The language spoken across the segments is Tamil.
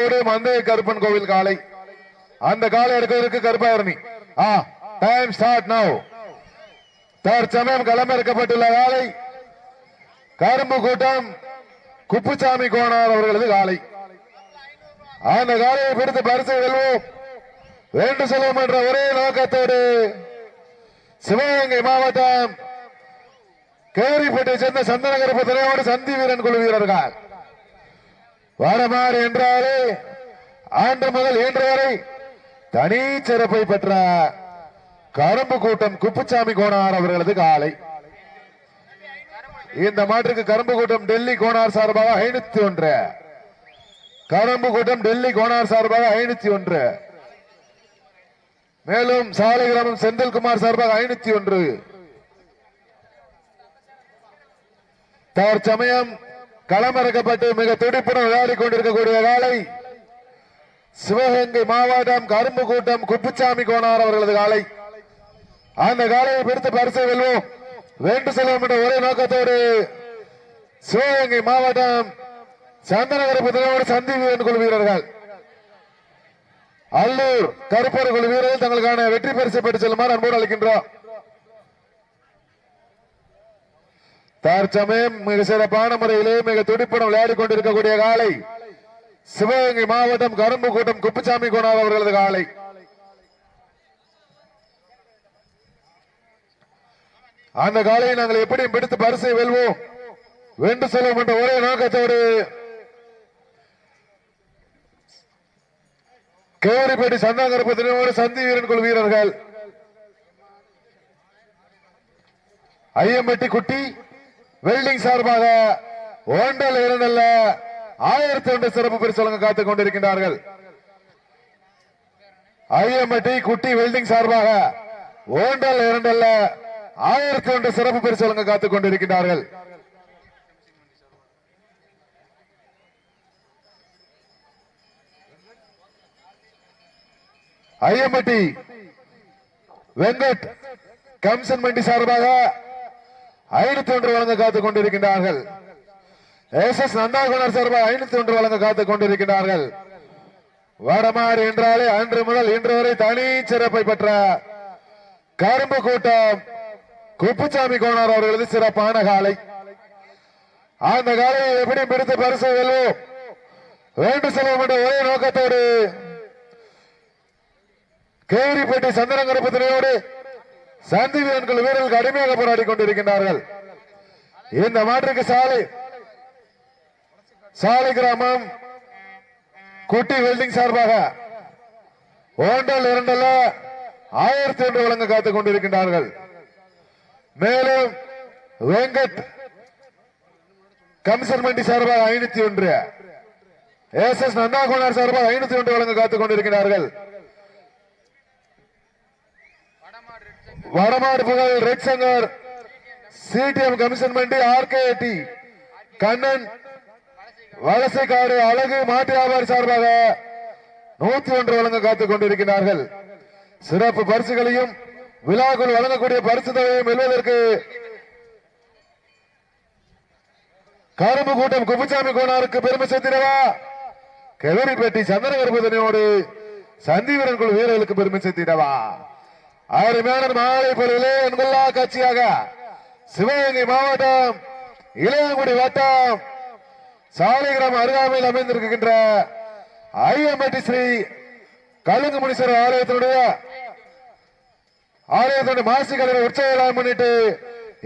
மந்தை கருப்பன் கோவில் காலை. அந்த காலை எடுக்கிறதுக்கு கருப்பாயிரணி ஆ டைம் ஸ்டார்ட் நவ் தற்சமயம் களமிறக்கப்பட்டுள்ள காலை. கரும்பு கூட்டம் குப்புசாமி கோனார் அவர்களது காலை. அந்த காலையை பிடித்து பரிசு வெல்வோம். வேண்டு செல்வோம் என்ற ஒரே நோக்கத்தோடு சிவகங்கை மாவட்டம் கேரிப்பட்டை சேர்ந்த சந்தனகரப்பு துறையோடு சந்தி வீரன் குழு வீரர்கள். வாடமாறு என்றாலே ஆண்டு முதல் இன்று வரை தனி சிறப்பை பெற்ற கரும்பு கூட்டம் குப்புசாமி கோணார் அவர்களது காலை. இந்த மாற்றுக்கு கரும்பு கூட்டம் டெல்லி கோணார் சார்பாக ஐநூத்தி ஒன்று. கரும்பு கூட்டம் டெல்லி கோணார் சார்பாக ஐநூத்தி ஒன்று. மேலும் சாலை கிராமம் செந்தில்குமார் சார்பாக ஐநூத்தி ஒன்று. தற்சமயம் களமிறக்கப்பட்டு மிக துடிப்புடன் விளையாடி கொண்டிருக்கக்கூடிய காலை சிவகங்கை மாவட்டம் கரும்பு கூட்டம் குப்புசாமி கோனார் அவர்களது காலை. அந்த காலையை பிடித்து பரிசை வெல்வோம். வேண்டு செல்வோம் என்ற ஒரே நோக்கத்தோடு சிவகங்கை மாவட்டம் சந்தனகரப்பு தினோடு சந்தி வீரன் குழு வீரர்கள். அல்லூர் கருப்பர் குழு வீரர்கள் தங்களுக்கான வெற்றி பரிசை பெற்று செல்லுமாறு அன்போடு அளிக்கின்றோம் தற்சமயம் மிக சிறப்பான முறையிலே மிக துடிப்புடன் விளையாடி கொண்டிருக்கக்கூடிய காலை சிவகங்கை மாவட்டம் கரும்பு கூட்டம் குப்புசாமி கோனார் அவர்களது காலை. அந்த காலையை நாங்கள் எப்படியும் பிடித்து பரிசை வெல்வோம். வென்று செல்வோம் என்ற ஒரே நோக்கத்தோடு கேவரிப்பேட்டை சந்தாங்கரப்பத்தினோடு சந்தி வீரன் குழு வீரர்கள். ஐயம்பட்டி குட்டி வெல்டிங் சார்பாக ஒன்றல் இரண்டல்ல ஆயிரத்தி ஒன்று சிறப்பு பரிசு வழங்க காத்துக் கொண்டிருக்கின்றார்கள். ஐயம்பட்டி குட்டி வெல்டிங் சார்பாக ஒன்றல் இரண்டல்ல ஆயிரத்தி ஒன்று சிறப்பு பரிசு வழங்க காத்துக் கொண்டிருக்கின்றார்கள். ஐயம்பட்டி வெங்கட் கம்சன் மண்டி சார்பாக ஐநூத்தி ஒன்று வழங்க காத்துக் கொண்டிருக்கின்றார்கள் எஸ் எஸ் நந்தாகுணர் சார்பாக ஐநூத்தி ஒன்று வழங்க காத்துக் கொண்டிருக்கின்றார்கள் வடமாறு என்றாலே அன்று முதல் இன்று வரை தனி சிறப்பை பெற்ற கரும்பு கூட்டம் குப்புசாமி கோனார் அவர்களது சிறப்பான காலை. அந்த காலையை எப்படி பிடித்து பரிசு வெல்வோம். வேண்டு செல்வோம் என்ற ஒரே நோக்கத்தோடு கேரிப்பேட்டை சந்தனங்கரப்பத்தினையோடு சாந்தி வீரர்கள் வீரர்கள் கடுமையாக போராடி கொண்டிருக்கின்றார்கள். இந்த மாற்றுக்கு சாலை சாலை கிராமம் குட்டி வெல்டிங் சார்பாக ஒன்றல் இரண்டல்ல ஆயிரத்தி ஒன்று வழங்க காத்துக் கொண்டிருக்கின்றார்கள். மேலும் வெங்கட் கமிஷன் மண்டி சார்பாக ஐநூத்தி ஒன்று எஸ் எஸ் நந்தாகுமார் சார்பாக ஐநூத்தி ஒன்று வழங்க காத்துக் கொண்டிருக்கிறார்கள் வடமாடு புகழ் ரெட் சங்கர் சிடிஎம் கமிஷன் மண்டி ஆர்கேடி கண்ணன் வலசைக்காடு அழகு மாட்டு வியாபாரி சார்பாக நூத்தி ஒன்று வழங்க காத்துக் கொண்டிருக்கிறார்கள். சிறப்பு பரிசுகளையும் விழாக்குள் வழங்கக்கூடிய பரிசு தொகையும் வெல்வதற்கு கரும்பு கூட்டம் குப்புசாமி கோனாருக்கு பெருமை சேர்த்திடவா? கெவரிப்பேட்டை சந்தன கருப்பதனையோடு சந்தீவரன் குழு வீரர்களுக்கு பெருமை சேர்த்திடவா? அருமையான மாலை பொழுதிலே அன்புள்ளா கட்சியாக சிவகங்கை மாவட்டம் இளையங்குடி வட்டம் சாலிகிராம் அருகாமையில் அமைந்திருக்கின்ற ஐஎம்பட்டி ஸ்ரீ கலுங்கு முனீஸ்வரர் ஆலயத்தினுடைய ஆலயத்தினுடைய மாசி கலரை உற்சவம் முன்னிட்டு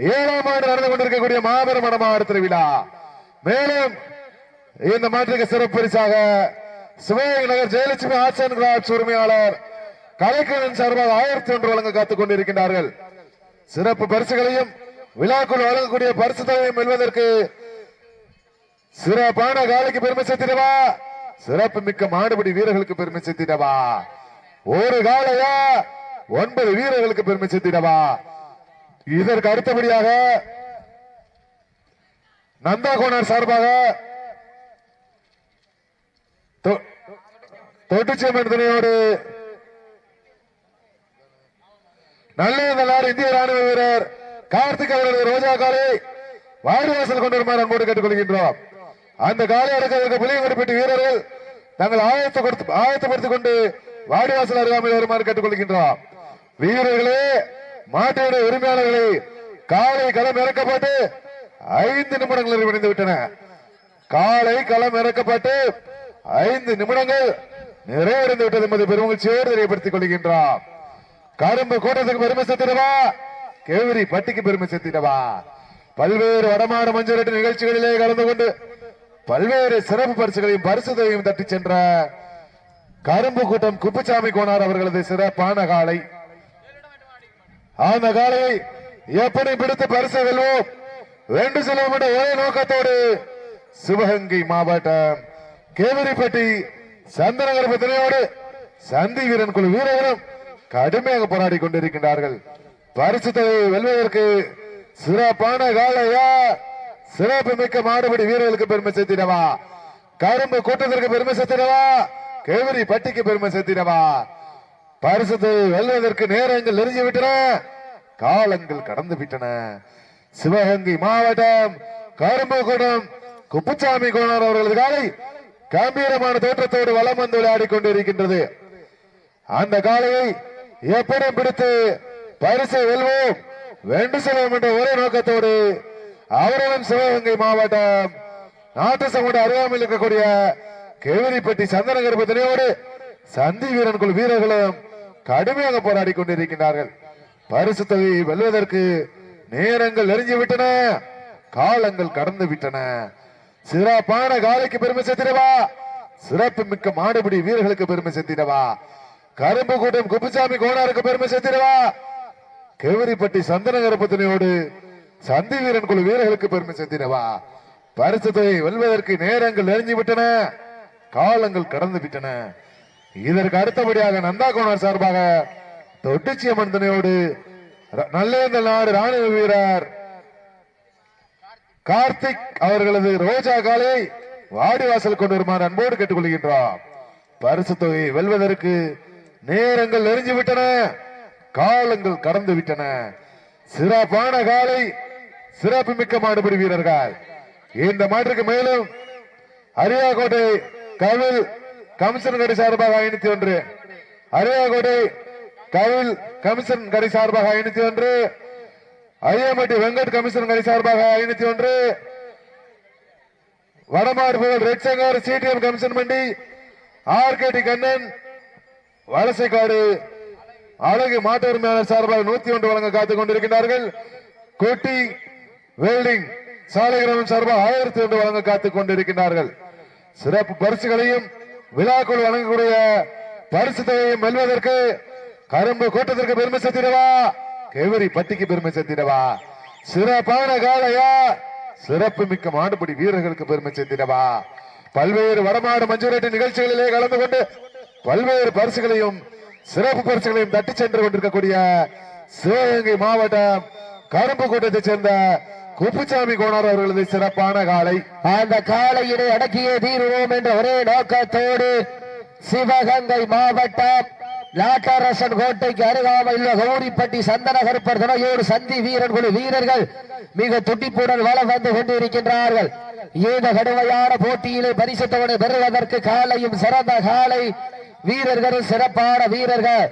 ஏழாம் ஆண்டு நடந்து கொண்டிருக்கக்கூடிய மாபெரும் மடமாடு திருவிழா. மேலும் இந்த மாற்றுக்கு சிறப்பு பரிசாக Sivaganga Nagar Jayalakshmi arts and crafts உரிமையாளர் கலைக்கலன் சார்பாக ஆயிரத்தி ஒன்று வழங்க காத்துக் கொண்டிருக்கின்றார்கள் சிறப்பு பரிசுகளையும் விழாக்குள் வழங்கக்கூடிய பரிசு தொகையும் வெல்வதற்கு சிறப்பான காலைக்கு பெருமை சேர்த்திடவா சிறப்பு மிக்க மாடுபடி வீரர்களுக்கு பெருமை சேர்த்திடவா ஒரு காலையா ஒன்பது வீரர்களுக்கு பெருமை சேர்த்திடவா இதற்கு அடுத்தபடியாக நந்தாகோணர் சார்பாக தொ- தொட்டுச்சியம்மன் துணையோடு நல்ல இந்திய ராணுவ வீரர் கார்த்திக் அவர்களது ரோஜா காலை வாடிவாசல் கொண்டு வருமாறு அன்போடு கேட்டுக்கொள்கின்றோம். அந்த காலை அடக்கிறதுக்கு குறிப்பிட்ட வீரர்கள் தங்கள் ஆயத்த கொடுத்து ஆயத்தப்படுத்திக் கொண்டு வாடிவாசல் அருகாமையில் வருமாறு கேட்டுக்கொள்கின்றோம். வீரர்களே மாட்டோட உரிமையாளர்களே காலை களம் இறக்கப்பட்டு ஐந்து நிமிடங்கள் நிறைவடைந்து விட்டன. காலை களம் இறக்கப்பட்டு ஐந்து நிமிடங்கள் நிறைவடைந்து விட்டது என்பதை பெருமகிழ்ச்சியோடு தெரியப்படுத்திக் கொள்கின்றான் கரும்பு கூட்டத்துக்கு பெருமை சேர்த்திடவா? கேவரி பட்டிக்கு பெருமை சேர்த்திடவா? பல்வேறு வடமாடு மஞ்சள் நிகழ்ச்சிகளிலே கலந்து கொண்டு பல்வேறு சிறப்பு பரிசுகளையும் பரிசுதையும் தட்டி சென்ற கரும்பு கூட்டம் குப்புசாமி கோனார் அவர்களது சிறப்பான காலை. அந்த காலையை எப்படி பிடித்து பரிசு வெல்வோம். ரெண்டு செல்வம் என்ற ஒரே நோக்கத்தோடு சிவகங்கை மாவட்டம் கேவரிப்பட்டி சந்தனகரபத்தினையோடு சந்தி வீரன் குழு வீரர்களும் கடுமையாக போராடி கொண்டிருக்கின்றார்கள். பரிசு தொகையை வெல்வதற்கு சிறப்பான காலையா சிறப்பு மிக்க மாடுபடி வீரர்களுக்கு பெருமை சேர்த்தினவா கரும்பு கூட்டத்திற்கு பெருமை சேர்த்தினவா கேவரி பட்டிக்கு பெருமை சேர்த்தினவா பரிசு தொகையை வெல்வதற்கு நேரங்கள் நெருங்கி விட்டன காலங்கள் கடந்து விட்டன. சிவகங்கை மாவட்டம் கரும்பு குடம் குப்புசாமி கோணர் அவர்களது காலை கம்பீரமான தோற்றத்தோடு வலம் வந்து விளையாடி கொண்டிருக்கின்றது. அந்த காலையை எப்படி பிடித்து பரிசை வெல்வோம். வென்று செல்வோம் என்ற ஒரே நோக்கத்தோடு அவர்களும் சிவகங்கை மாவட்டம் நாட்டு சமூக அருகாமையில் இருக்கக்கூடிய கேவிரிப்பட்டி சந்தன கருப்பத்தினையோடு சந்தி வீரன் குழு வீரர்களும் கடுமையாக போராடி கொண்டிருக்கின்றார்கள். பரிசு தொகையை வெல்வதற்கு நேரங்கள் நெருங்கி விட்டன காலங்கள் கடந்து விட்டன. சிறப்பான காலைக்கு பெருமை சேர்த்திடவா? சிறப்பு மிக்க மாடுபிடி வீரர்களுக்கு பெருமை சேர்த்திடவா? கரும்பு கூட்டம் குப்புசாமி கோணாருக்கு பெருமை சேர்த்திருவா கேவரிப்பட்டி சந்தன கருப்பத்தினையோடு சந்தி வீரன் குழு வீரர்களுக்கு பெருமை சேர்த்தினவா பரிசு தொகை வெல்வதற்கு நேரங்கள் நெறிஞ்சு விட்டன காலங்கள் கடந்து விட்டன. இதற்கு அடுத்தபடியாக நந்தா கோணர் சார்பாக தொட்டிச்சியம்மன் துணையோடு நல்லேந்த நாடு ராணுவ வீரர் கார்த்திக் அவர்களது ரோஜா காலை வாடிவாசல் கொண்டு வருமாறு அன்போடு கேட்டுக்கொள்கின்றோம். பரிசு தொகை வெல்வதற்கு நேரங்கள் எரிஞ்சு விட்டன. காலங்கள் கடந்து விட்டன. சிறப்பான காலை சிறப்பு மிக்க மாடுபடி வீரர்கள். இந்த மாற்றுக்கு மேலும் அரியாக்கோட்டை கவில் கமிஷன் கடை சார்பாக ஐநூத்தி ஒன்று. அரியாக்கோட்டை கவில் கமிஷன் கடை சார்பாக ஐநூத்தி ஒன்று. ஐயம்பட்டி வெங்கட் கமிஷன் கடை சார்பாக ஐநூத்தி ஒன்று. வடமாடு புகழ் ரெட் சங்கர் சிடிஎம் கமிஷன் மண்டி ஆர்கேடி கண்ணன் வலசைக்காடு அழகு மாட்டு உரிமையாளர் சார்பாக நூத்தி ஒன்று வழங்க காத்துக் கொண்டிருக்கிறார்கள். கோட்டி வெல்டிங் சாலை கிராமம் சார்பாக ஆயிரத்தி ஒன்று வழங்க காத்துக் கொண்டிருக்கிறார்கள். சிறப்பு பரிசுகளையும் விழாக்குள் வழங்கக்கூடிய பரிசு தொகையும் வெல்வதற்கு கரும்பு கூட்டத்திற்கு பெருமை சேர்த்திடவா? கேவரி பட்டிக்கு பெருமை சேர்த்திடவா? சிறப்பான காலையா சிறப்பு மிக்க மாடுபிடி வீரர்களுக்கு பெருமை சேர்த்திடவா? பல்வேறு வடமாடு மஞ்சுரட்டு நிகழ்ச்சிகளிலே கலந்து கொண்டு பல்வேறு பரிசுகளையும் சிறப்பு பரிசுகளையும் தட்டி சென்று கொண்டிருக்கக்கூடிய சிவகங்கை மாவட்டம் கரும்பு கூட்டத்தைச் சேர்ந்த குப்புசாமி கோணார் அவர்களது சிறப்பான காலை. அந்த காலையினை அடக்கிய தீருவோம் என்ற ஒரே நோக்கத்தோடு சிவகங்கை மாவட்டம் லாட்டரசன் கோட்டைக்கு அருகாமல் உள்ள கௌரிப்பட்டி சந்தனகருப்பர் துணையோடு சந்தி வீரன் குழு வீரர்கள் மிக துட்டிப்புடன் வளம் வந்து கொண்டிருக்கின்றார்கள். இந்த கடுமையான போட்டியிலே பரிசுத்தவனை பெறுவதற்கு காலையும் சிறந்த காலை வீரர்கள் சிறப்பான வீரர்கள்.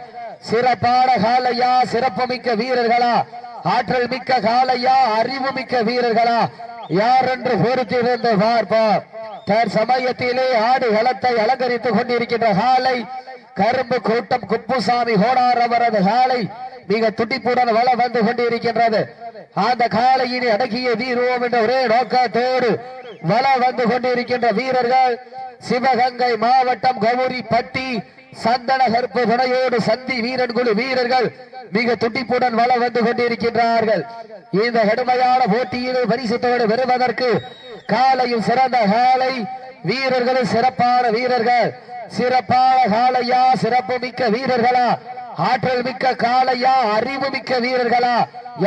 சிறப்பான காலையா சிறப்புமிக்க வீரர்களா. ஆற்றல் மிக்க காலையா அறிவு மிக்க வீரர்களா. யார் என்று பொறுத்திருந்து பார்ப்போம். தற்சமயத்திலே ஆடு களத்தை அலங்கரித்துக் கொண்டிருக்கின்ற காலை கரும்பு கூட்டம் குப்புசாமி ஹோனார் அவரது காலை மிக துடிப்புடன் வள வந்து கொண்டிருக்கின்றது. அந்த காலையினை அடக்கிய வீரோம் என்ற ஒரே நோக்கத்தோடு வள வந்து கொண்டிருக்கின்ற வீரர்கள் சிவகங்கை மாவட்டம் கௌரி பட்டி சந்தன கற்பு துணையோடு சந்தி வீரன் குழு வீரர்கள் மிக துட்டிப்புடன் வள வந்து கொண்டிருக்கின்றார்கள். இந்த கடுமையான போட்டியில் பரிசுத்தோடு பெறுவதற்கு காலையும் சிறந்த காலை வீரர்களும் சிறப்பான வீரர்கள். சிறப்பான காலையா சிறப்பு மிக்க வீரர்களா? ஆற்றல் மிக்க காலையா அறிவு மிக்க வீரர்களா?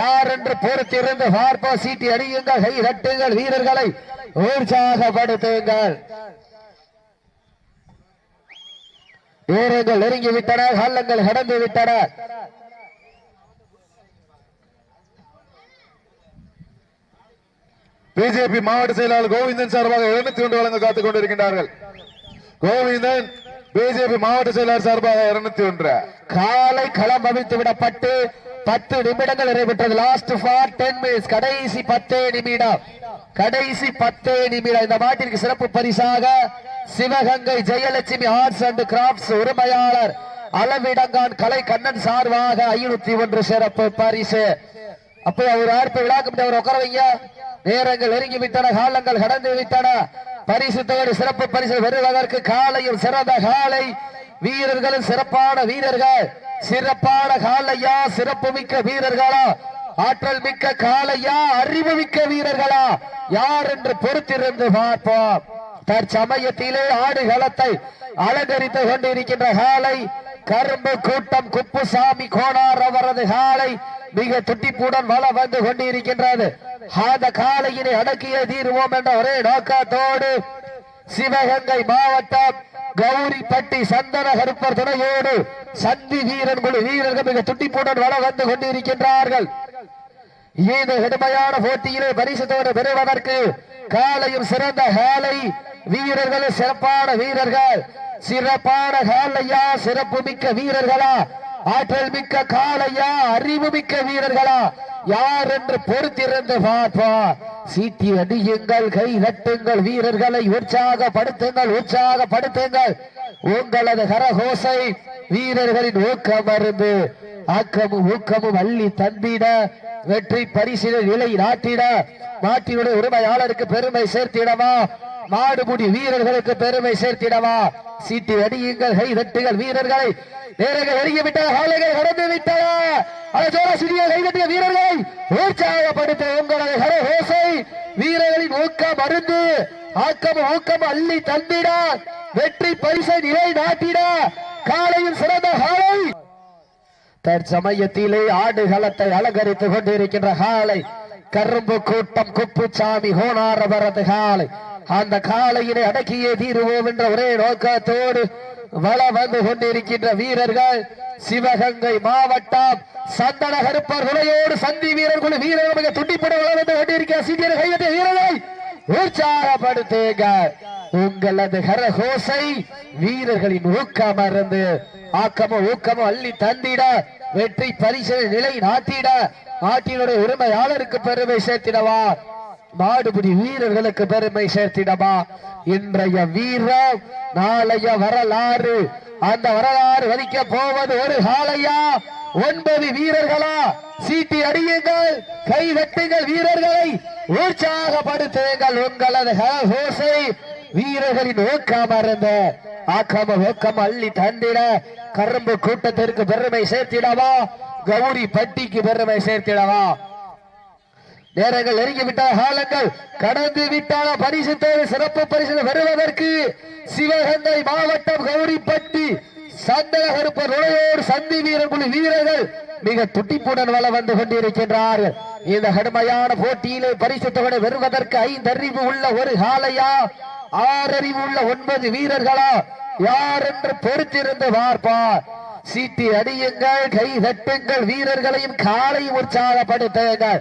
யார் என்று பொறுத்திருந்து பார்ப்போம் சீட்டி அடியுங்கள் கை தட்டுங்கள் வீரர்களை. உற்சாகப்படுத்துங்கள். நேரங்கள் நெருங்கி விட்டன காலங்கள் கடந்து விட்டன பிஜேபி மாவட்ட செயலாளர் கோவிந்தன் சார்பாக இருநூத்தி ஒன்று வழங்க காத்துக் கொண்டிருக்கின்றார்கள். கோவிந்தன் பிஜேபி மாவட்ட செயலாளர் சார்பாக இருநூத்தி ஒன்று. காலை களம் அமைத்து விடப்பட்டு பத்து நிமிடங்கள் நிறைவேற்றது. லாஸ்ட் ஃபார் டென் மினிட்ஸ் கடைசி பத்தே நிமிடம். கடைசி பத்தே நிமிடம். இந்த மாட்டிற்கு சிறப்பு பரிசாக Sivagangai Jayalakshmi arts and crafts உரிமையாளர் அளவிடங்கான் கலை கண்ணன் சார்பாக ஐநூத்தி ஒன்று சிறப்பு பரிசு. அப்போ அவர் ஆர்ப்பு விழாக்கு அவர் உட்கார வைங்க நேரங்கள் நெருங்கி விட்டன காலங்கள் கடந்து விட்டன பரிசு தொகை சிறப்பு பரிசு பெறுவதற்கு காலையும் சிறந்த காலை. வீரர்களும் சிறப்பான வீரர்கள். சிறப்பான காலையா சிறப்பு மிக்க வீரர்களா? ஆற்றல் மிக்க காலையா அறிவு மிக்க வீரர்களா? யார் என்று பொறுத்திருந்து பார்ப்போம். தற்சமயத்திலே ஆடுகளத்தை அலங்கரித்து கொண்டிருக்கின்ற காலை கரும்பு கூட்டம் குப்புசாமி கோனார் அவரது காலை மிக துட்டிப்புடன் வள வந்து கொண்டிருக்கின்றது. அந்த காலையினை அடக்கிய தீர்வோம் என்ற ஒரே நோக்கத்தோடு சிவகங்கை மாவட்டம் கௌரிப்பட்டி சந்தன கருப்பர் துணையோடு சந்தி வீரன் குழு வீரர்கள் மிக துட்டிப்புடன் வள வந்து கொண்டிருக்கின்றார்கள். இந்த கடுமையான போட்டியிலே பரிசுத்தோடு பெறுவதற்கு காலையும் சிறந்த காலை வீரர்களும் சிறப்பான வீரர்கள். சிறப்பான காலையா சிறப்பு மிக்க வீரர்களா. ஆற்றல் மிக்க காலையா அறிவு மிக்க வீரர்களா. யார் என்று பொறுத்திருந்து பார்ப்போம் சீட்டி அடியுங்கள் கை நட்டுங்கள் வீரர்களை உற்சாகப்படுத்துங்கள் உற்சாகப்படுத்துங்கள். உங்களது கரகோசை வீரர்களின் ஊக்கம் மருந்து ஆக்கமும் ஊக்கமும் அள்ளி தம்பிட வெற்றி பரிசில நிலை நாட்டிட நாட்டினுடைய உரிமையாளருக்கு பெருமை சேர்த்திடவா? மாடுபுடி வீரர்களுக்கு பெருமை சேர்த்திடவா. சீட்டி அடியுங்கள் கை வெட்டுகள் வீரர்களை. நேரங்கள் நெருங்கி விட்டன காலைகள் கடந்து விட்டன அழகோர சிறிய கைதட்டிய வீரர்களை உற்சாகப்படுத்த உங்களது கர ஓசை. வீரர்களின் ஊக்கம் மருந்து ஆக்கம் ஊக்கம் அள்ளி தந்திட வெற்றி பரிசை நிலை நாட்டிட காலையில் சிறந்த காலை. தற்சமயத்திலே ஆடுகளத்தை அலங்கரித்துக் கொண்டிருக்கின்ற காலை. கரும்பு கூட்டம் குப்புச்சாமி ஹோனாரவரது காலை. அந்த காலையினை அடக்கியே தீருவோம் என்ற ஒரே நோக்கத்தோடு வள வந்து கொண்டிருக்கின்ற வீரர்கள் சிவகங்கை மாவட்டம் சந்தன கருப்பர் துணையோடு சந்தி வீரர் வீரர்களுக்கு வீரர்கள் துண்டிப்பட வள வந்து கொண்டிருக்கிற சீனியர் கைவிட்ட வீரரை உற்சாகப்படுத்துங்க. உங்களது கரகோசை வீரர்களின் ஊக்கம் அறந்து ஆக்கமோ ஊக்கமோ அள்ளி தந்திட வெற்றி பரிசு நிலை நாட்டிட நாட்டினுடைய உரிமையாளருக்கு பெருமை சேர்த்திடவா? மாடுபிடி வீரர்களுக்கு பெருமை சேர்த்திடவா? இன்றைய வீரம் நாளைய வரலாறு. அந்த வரலாறு வலிக்க போவது ஒரு காலையா ஒன்பது வீரர்களா? சீட்டி அடியுங்கள். கை வெட்டுங்கள் வீரர்களை. உற்சாகப்படுத்துங்கள் உங்களது ஹோசை வீரர்களின் ஊக்கம் அருந்த ஆக்கம ஊக்கம் அள்ளி தந்திட கரும்பு கூட்டத்திற்கு பெருமை சேர்த்திடவா? கௌரி பட்டிக்கு பெருமை சேர்த்திடவா? நேரங்கள் நெருங்கி விட்டால் காலங்கள் கடந்து விட்டால் பரிசு தேவை சிறப்பு பரிசு வருவதற்கு சிவகங்கை மாவட்டம் கௌரிப்பட்டி சந்தன கருப்பர் நுழையோர் சந்தி வீரர் குழு வீரர்கள் மிக துட்டிப்புடன் வள வந்து கொண்டிருக்கின்றார்கள் இந்த கடுமையான போட்டியிலே பரிசு தொகை வருவதற்கு ஐந்து அறிவு உள்ள ஒரு காலையா ஆறறிவு உள்ள ஒன்பது வீரர்களா? யார் என்று பொறுத்திருந்து பார்ப்பார் சீட்டி அடியுங்கள் கை தட்டுங்கள் வீரர்களையும் காலையும் உற்சாகப்படுத்துங்கள்.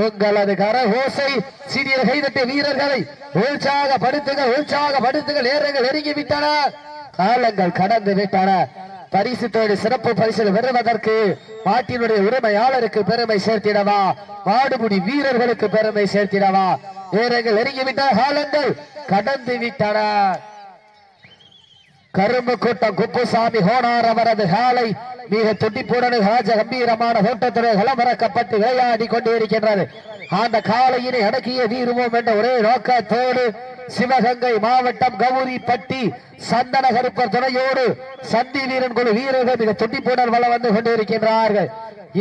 உங்களது கரகோசை சிறிய கைதட்டிய வீரர்களை உற்சாகப்படுத்துங்கள் உற்சாகப்படுத்துங்கள். நேரங்கள் நெருங்கி விட்டன காலங்கள் கடந்து விட்டன. பரிசு தேடி சிறப்பு பரிசு பெறுவதற்கு மாட்டினுடைய உரிமையாளருக்கு பெருமை சேர்த்திடவா? மாடுபுடி வீரர்களுக்கு பெருமை சேர்த்திடவா? நேரங்கள் நெருங்கிவிட்ட காலங்கள் கடந்து விட்டன. கரும்பு கூட்டம் குப்புசாமி ஹோனார் அவரது காலை மிக துடிப்புடன் ராஜ கம்பீரமான ஓட்டத்துடன் களமிறக்கப்பட்டு விளையாடி கொண்டிருக்கின்றது. அந்த காலையினை அடக்கிய வீருவோம் என்ற ஒரே நோக்கத்தோடு சிவகங்கை மாவட்டம் கௌரிப்பட்டி சந்தன கருப்பர் துணையோடு சந்தி வீரன் குழு வீரர்கள் மிக துடிப்புடன் வள வந்து கொண்டிருக்கின்றார்கள்.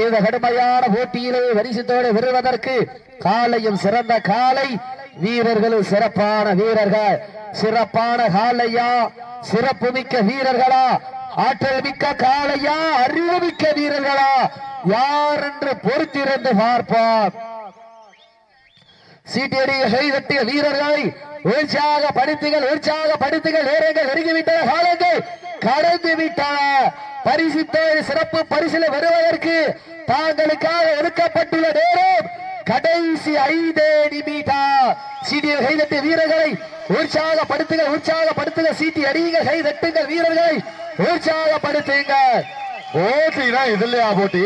இந்த கடுமையான போட்டியிலே வரிசத்தோடு வருவதற்கு காலையும் சிறந்த காலை வீரர்களும் சிறப்பான வீரர்கள். சிறப்பான காலையா சிறப்பு மிக்க வீரர்களா ஆற்றல் மிக்க காளையா அறிவு மிக்க வீரர்களா யார் என்று பொறுத்திருந்து பார்ப்போம். சீட்டியடிய கைதட்டிய வீரர்களை உற்சாக படுத்துகள் உற்சாக படுத்துகள் நேரங்கள் நெருங்கிவிட்டன காலங்கள் கடந்து விட்டன பரிசுத்த சிறப்பு பரிசில வருவதற்கு தாங்களுக்காக ஒதுக்கப்பட்டுள்ள நேரம் கடைசி ஐந்தே நிமிடம் சீட்டிய கைதட்டிய வீரர்களை. உற்சாகப்படுத்துங்க உற்சாகப்படுத்துங்க சீட்டி அடியுங்க கை தட்டுங்கள் வீரர்களை. உற்சாகப்படுத்துங்கள். போட்டினா இது இல்லையா போட்டி.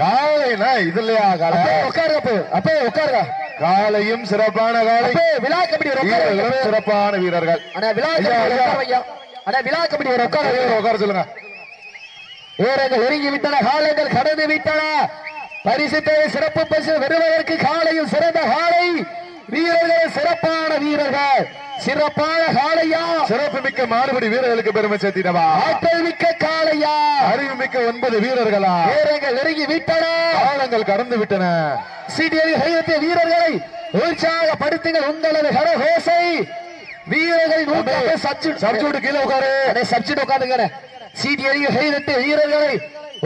காலைனா இது இல்லையா காலை உட்காருங்க அப்பே. உட்காருங்க. காலையும் சிறப்பான காலை. விழா. வீரர்களும் சிறப்பான வீரர்கள். அண்ணா விழா. அண்ணா விழா ஒரு உட்கார. உட்கார சொல்லுங்க. வீரர்கள் நெருங்கி விட்டன காலங்கள் கடந்து விட்டன. பரிசு தொகை சிறப்பு பரிசு பெறுவதற்கு காலையும் சிறந்த காலை. வீரர்கள் சிறப்பான வீரர்கள். சிறப்பான காளையா சிறப்பு மிக்க மாறுபடி வீரர்களுக்கு பெருமை சேர்த்திடவா? ஆற்றல் மிக்க காளையா அறிவு மிக்க ஒன்பது வீரர்களா? வீரர்கள் நெருங்கி விட்டன. காலங்கள் கடந்து விட்டன. சீட்டியடி கையெழுத்திய வீரர்களை உற்சாகப்படுத்துங்கள். உங்களது கரகோசை. வீரர்கள் சப்ஜூட் கீழே உட்காரு. அடே சப்ஜெக்ட் உட்காந்துங்க சீட்டி அடிக்க கைதட்டு வீரர்களை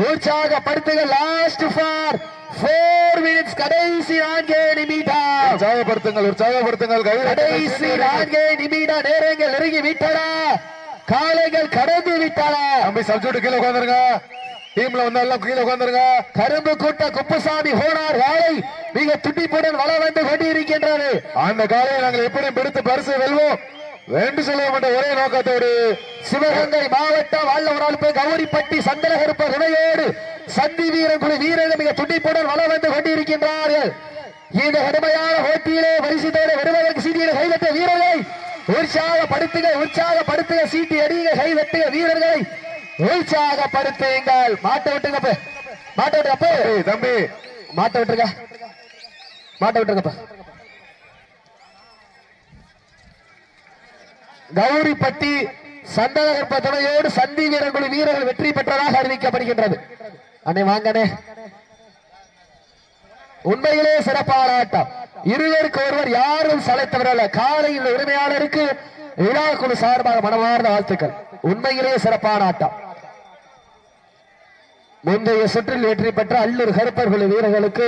உற்சாகப்படுத்துங்க லாஸ்ட் ஃபார் ஃபோர் மினிட்ஸ் கடைசி நான்கே நிமிடம். உற்சாகப்படுத்துங்கள் உற்சாகப்படுத்துங்கள் கடைசி நான்கே நிமிட நேரங்கள் நெருங்கி விட்டன. காளைகள் கடந்து விட்டன. தம்பி சப்ஜூட் கீழே உட்காந்துருங்க டீம்ல வந்தாலும் கீழே உட்காந்துருங்க கரும்பு கூட்ட குப்புசாமி ஹோனார் வாழை மிக துடிப்புடன் வள வந்து கொண்டிருக்கின்றது. அந்த காலையை நாங்கள் எப்படி பிடித்து பரிசு வெல்வோம். வேண்டு செல்வோம் என்ற ஒரே நோக்கத்தோடு சிவகங்கை மாவட்டம் வல்லவரால் கௌரிப்பட்டி சந்திரகருப்ப துணையோடு சந்தி வீரன் குழு வீரர்கள் மிக துண்டிப்புடன் வள வந்து கொண்டிருக்கின்றார்கள். இந்த கடுமையான போட்டியிலே பரிசுத்தோடு வருவதற்கு சீட்டியில கைதட்ட வீரர்களை உற்சாகப்படுத்துக உற்சாகப்படுத்துக சீட்டி அடிங்க கைதட்டுங்க வீரர்களை உற்சாகப்படுத்துங்கள். மாட்ட விட்டுங்க அப்ப. மாட்ட விட்டுங்க தம்பி. மாட்ட விட்டுருக்க மாட்ட விட்டுருங்கப்பா கௌரிப்பட்டி சந்தனகற்ப துணையோடு சந்தி வீரர்கள் வீரர்கள் வெற்றி பெற்றதாக அறிவிக்கப்படுகின்றது. அன்னை வாங்கனே உண்மையிலே சிறப்பான ஆட்டம் இருவருக்கு ஒருவர் யாரும் சளைத்தவர் அல்ல. காலையில் உரிமையாளருக்கு விழா குழு சார்பாக மனமார்ந்த வாழ்த்துக்கள். உண்மையிலே சிறப்பான ஆட்டம் முந்தைய சுற்றில் வெற்றி பெற்ற அல்லூர் கருப்பர்களின் வீரர்களுக்கு